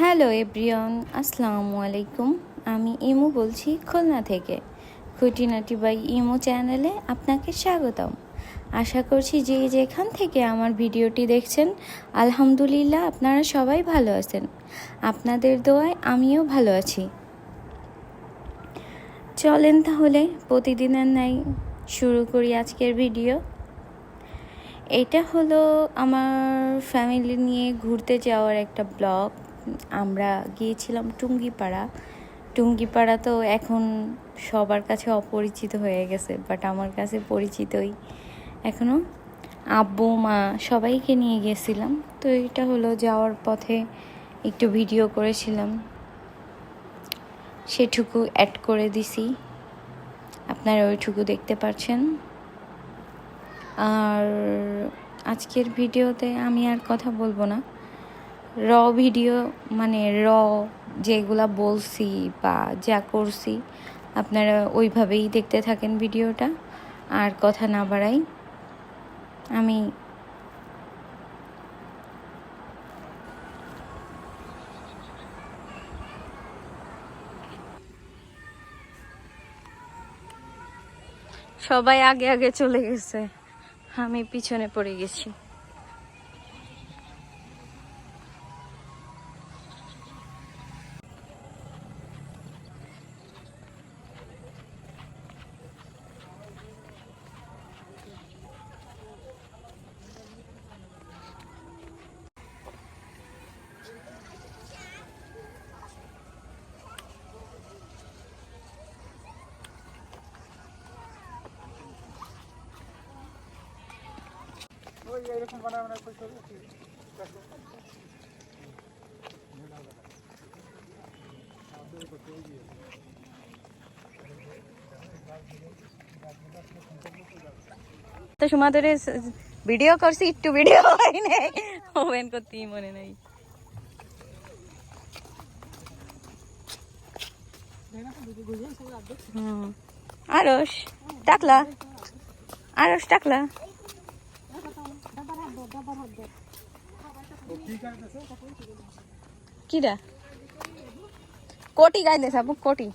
Hello everyone, আসসালামু আলাইকুম। আমি ইমু বলছি খুলনা থেকে। খুঁটিনাটি বাই ইমু চ্যানেলে আপনাকে স্বাগতম। আশা করছি যে যেখান থেকে আমার ভিডিওটি দেখছেন, আলহামদুলিল্লাহ আপনারা সবাই ভালো আছেন। আপনাদের দোয়ায় আমিও ভালো আছি। চলেন তাহলে প্রতিদিনের নাই শুরু করি আজকের ভিডিও। এটা হলো আমার ফ্যামিলি নিয়ে ঘুরতে যাওয়ার একটা ব্লগ। আমরা গিয়েছিলাম টুঙ্গিপাড়া। টুঙ্গিপাড়া তো এখন সবার কাছে অপরিচিত হয়ে গেছে বাট আমার কাছে পরিচিতই এখনও আব্বু, মা সবাইকে নিয়ে গেছিলাম। তো এটা হলো যাওয়ার পথে একটু ভিডিও করেছিলাম। সেটুকু অ্যাড করে দিছি। আপনারা ওইটুকু দেখতে পাচ্ছেন। আর আজকের ভিডিওতে আমি আর কথা বলব না। র ভিডিও মানে র যেগুলা বলছি বা যা করছি, আপনারা ওইভাবেই দেখতে থাকেন ভিডিওটা। আর কথা না বাড়াই, আমি সবাই আগে আগে চলে গেছে। আমি পিছনে পড়ে গেছি। তো সময় ভিডিও করছি, একটু ভিডিও হয় নাই। ওভেন করতেই মনে নাই। আরস টাকলা। আরস টাকলা। কিরা? কোটি গাইলে সাবু কোটি।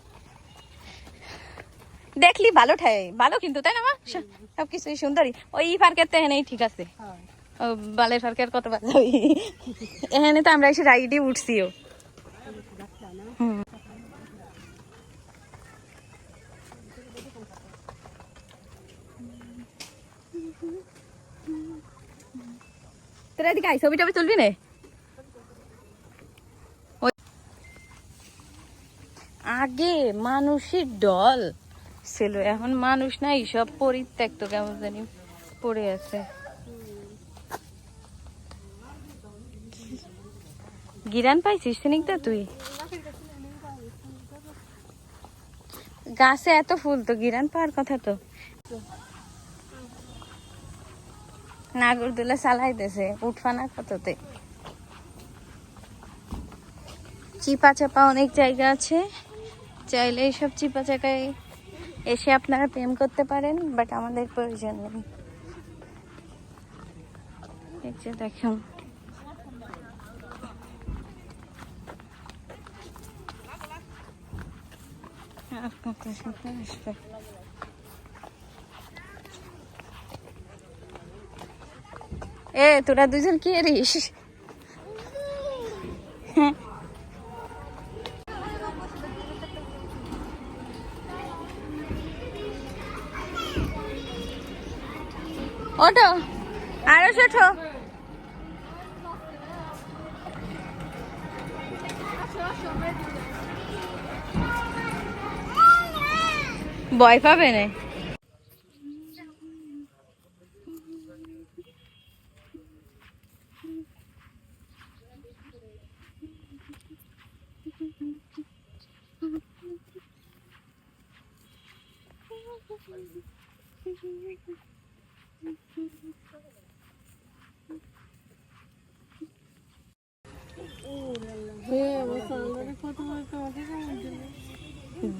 দেখলি ভালো ঠাই ভালো কিন্তু তাই না মা? সব কিছুই সুন্দরী। ওই পার্কের তো এনেই ঠিক আছে। বালের ফার্কের কত ভালো এখানে তো আমরা এসে রাইডে উঠছিও এদিকে আয়, ছবি টবি তুলবি না? আগে মানুষের দল ছিল, এখন মানুষ নাই, সব পরিত্যক্ত কেমন জানি পড়ে আছে। গিরান পাইছিস স্নিগ্ধা তুই? গাছে এত ফুল তো, গিরান পাওয়ার কথা তো। নাগরদোলা চালাইতেছে, উঠফানা কততে। চিপা চাপা অনেক জায়গা আছে, চাইলে এইসব চিপা চাকায় এসে আপনারা প্রেম করতে পারেন, বাট আমাদের প্রয়োজন নেই। এই দেখুন। এ তোরা দুজন কি এরিস? হ্যাঁ। ওঠো। আরও ওঠো। ভয় পাবে না?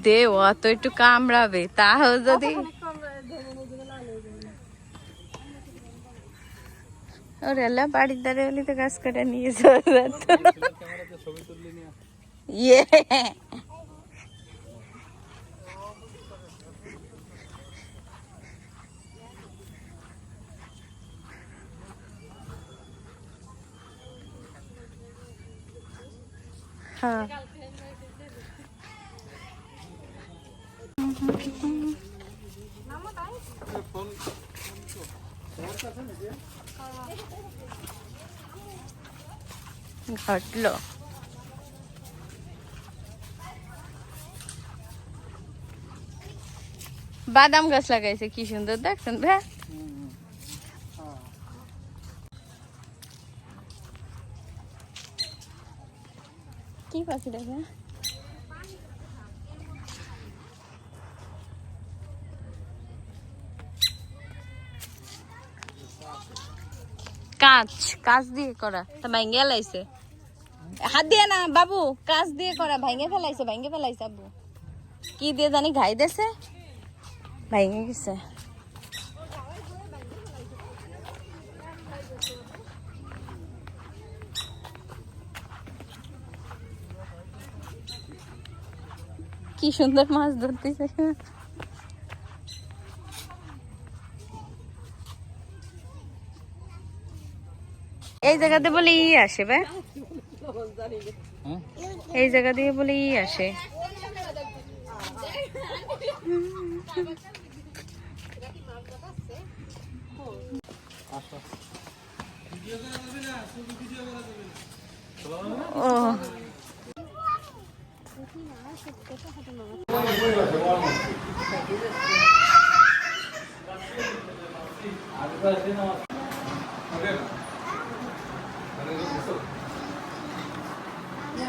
দে অত একটু কামড়াবে তাও যদি ওরে আল্লাহ বাড়ির দ্বারে হলে তো কাজ করে নিয়ে যাওয়া যেত ক্যামেরাতে ছবি তুললি ইয়ে হ্যাঁ ঘটলো বাদাম গাছ লাগাইছে কি সুন্দর দেখছেন ভ্যা কি পাখি দেখে কাঁচ কাঁচ দিয়ে করা তা ভাঙ্গে লাইছে। হাত দিয়ে না, বাবু কাঁচ দিয়ে করা ভাঙ্গে ফেলাইছে ভাঙ্গে ফেলাইছে আবু কি দিয়ে জানি ঘাই দেছে। ভাঙ্গে গেছে কি সুন্দর মাছ ধরতেছে। এই জায়গাতে বলে ই আসে বে। এই জায়গা দিয়ে বলে ই আসে। ও।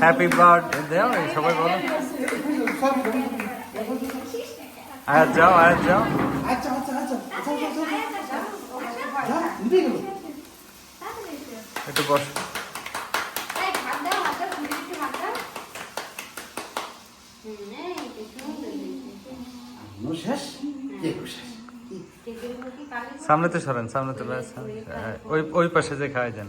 হ্যাপি বার্থডে দেও এই সবাই বলো। আয়াত যাও আয়াত যাও একটু বস সামনে তো সরেন সামনে তো হ্যাঁ, ওই ওই পাশে যে খাওয়াই যান